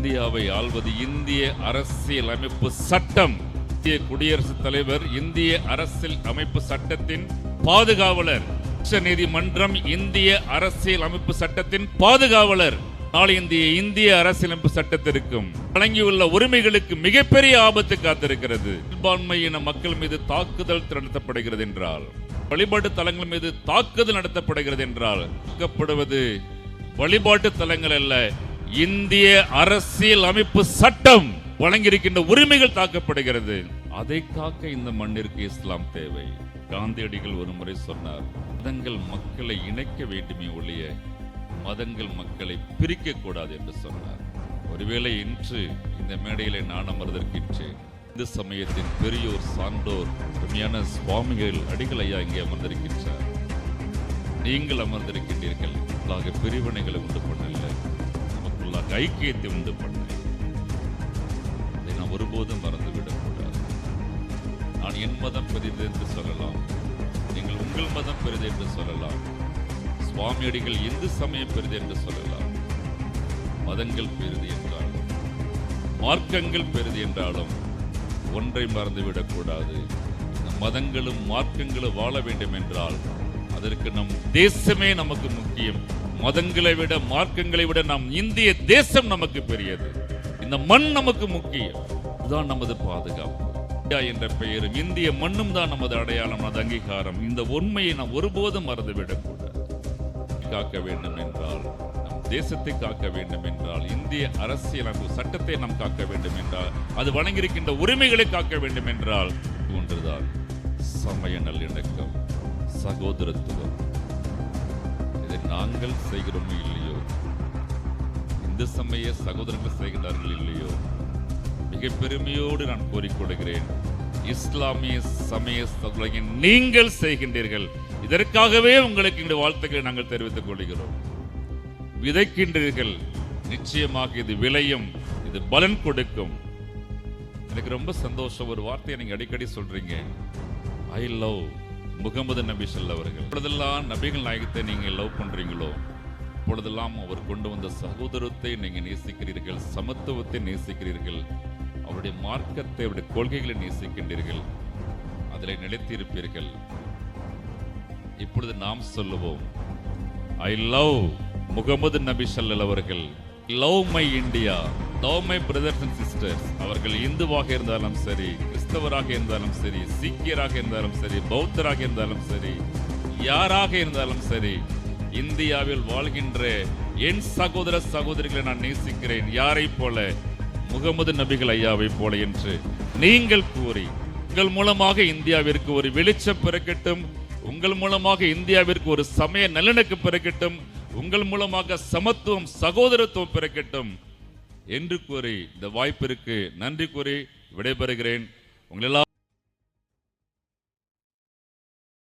இந்தியாவை ஆள்வது இந்திய அரசியல் அமைப்பு சட்டம். இந்திய குடியரசுத் தலைவர் இந்திய அரசியல் அமைப்பு சட்டத்தின் பாதுகாவலர். உச்ச நீதிமன்றம் இந்திய அரசியல் அமைப்பு சட்டத்தின் பாதுகாவலர். நாளை இந்திய இந்திய அரசியலமைப்பு சட்டத்திற்கும் வழங்கியுள்ள உரிமைகளுக்கு மிகப்பெரிய ஆபத்து காத்திருக்கிறது. சிறுபான்மையின மக்கள் மீது தாக்குதல் நடத்தப்படுகிறது என்றால் வழிபாட்டு தலங்கள் மீது தாக்குதல் நடத்தப்படுகிறது என்றால் தாக்கப்படுவது வழிபாட்டு தலங்கள் அல்ல. இந்திய அரசியல் அமைப்பு சட்டம் வழங்கியிருக்கின்ற உரிமைகள் தாக்கப்படுகிறது. அதை காக்க இந்த மண்ணிற்கு இஸ்லாம் தேவை. காந்தியடிகள் ஒரு முறை சொன்னார் மதங்கள் மக்களை இணைக்க வேண்டுமே ஒழிய மதங்கள் மக்களை பிரிக்க கூடாது என்று சொன்னார். ஒருவேளை இன்று இந்த மேடையிலே நான் அமர்ந்திருக்கின்றேன். இந்து சமயத்தின் பெரியோர் சான்றோர் அருமையான சுவாமிகள் அடிகள் ஐயா இங்கே அமர்ந்திருக்கின்றார். நீங்கள் அமர்ந்திருக்கின்றீர்கள். பிரிவினைகளை உண்டு பண்ணல நமக்குள்ளாக ஐக்கியத்தை உண்டு பண்ண அதை நான் ஒருபோதும் மறந்து விடக்கூடாது. நான் என் மதம் பெரிது என்று சொல்லலாம். நீங்கள் உங்கள் மதம் பெரிது என்று சொல்லலாம். சுவாமியடிகள் இந்து சமயம் பெரிது என்று சொல்லலாம். மதங்கள் பெரிது என்றாலும் மார்க்கங்கள் பெரிது என்றாலும் ஒன்றை மறந்துவிடக்கூடாது இந்த மதங்களும் மார்க்கங்களும் வாழ வேண்டும் என்றால் அதற்கு நம் தேசமே நமக்கு முக்கியம். மதங்களை விட மார்க்கங்களை விட நம் இந்திய தேசம் நமக்கு பெரியது. இந்த மண் நமக்கு முக்கியம். இதுதான் நமது பாதுகாப்பு. இந்தியா என்ற பெயரும் இந்திய மண்ணும் தான் நமது அடையாளம் நமது அங்கீகாரம். இந்த உண்மையை நாம் ஒருபோதும் மறந்துவிடக்கூடாது. காக்க வேண்டும் என்றால் நம் தேசத்தை காக்க வேண்டும் என்றால் இந்திய அரசியலமைப்பு சட்டத்தை நாம் காக்க வேண்டும் என்றால் அது வழங்கியிருக்கின்ற உரிமைகளை காக்க வேண்டும் என்றால் ஒன்றுதான். சமய நல்லிணக்கம் சகோதரத்துவம். நாங்கள் செய்கிறோமோ இல்லையோ? இந்து சமய சகோதரர்கள் செய்கிறார்கள் இல்லையோ? மிக பெருமையோடு நான் கோரிக்கொள்கிறேன் இஸ்லாமிய சமய சகோதரர்கள் நீங்கள் செய்கின்றீர்கள். இதற்காகவே உங்களுக்கு இந்த வாழ்த்துக்களை நாங்கள் தெரிவித்துக் கொள்கிறோம். விதைக்கின்றீர்கள் நிச்சயமாக இது விளையும் இது பலன் கொடுக்கும். எனக்கு ரொம்ப சந்தோஷம் ஒரு வார்த்தையை நீங்க அடிக்கடி சொல்றீங்க. ஐ லவ் முகமது நபி செல்லவர்கள் அவர்கள். இப்பொழுதெல்லாம் நபிகள் நாயகத்தை நீங்கள் லவ் பண்றீங்களோ? இப்பொழுதெல்லாம் அவர் கொண்டு வந்த சகோதரத்தை நீங்கள் நேசிக்கிறீர்கள் சமத்துவத்தை நேசிக்கிறீர்கள். அவருடைய மார்க்கத்தை அவருடைய கொள்கைகளை நேசிக்கின்றீர்கள். அதில் நிலைத்திருப்பீர்கள். இப்பொழுது நாம் சொல்லுவோம் ஐ லவ் முகமது நபி ஸல்லல்லாஹு அவர்கள். Love my India love brothers and sisters அவர்கள் இந்துவாக இருந்தாலும் சரி கிறிஸ்தவராக இருந்தாலும் சரி சீக்கியராக இருந்தாலும் சரி பௌத்தராக இருந்தாலும் சரி யாராக இருந்தாலும் சரி இந்தியாவில் வாழ்கின்ற என் சகோதர சகோதரிகளை நான் நேசிக்கிறேன். யாரை போல? முகமது நபிகள் ஐயாவை போல என்று நீங்கள் கூறி உங்கள் மூலமாக இந்தியாவிற்கு ஒரு வெளிச்சம் பிறக்கட்டும் உங்கள் மூலமாக இந்தியாவிற்கு ஒரு சமய நல்லிணக்கு பிறக்கட்டும் உங்கள் மூலமாக சமத்துவம் சகோதரத்துவம் பிறக்கட்டும் என்று கூறி இந்த வாய்ப்பிற்கு நன்றி கூறி விடைபெறுகிறேன். உங்களெல்லாம்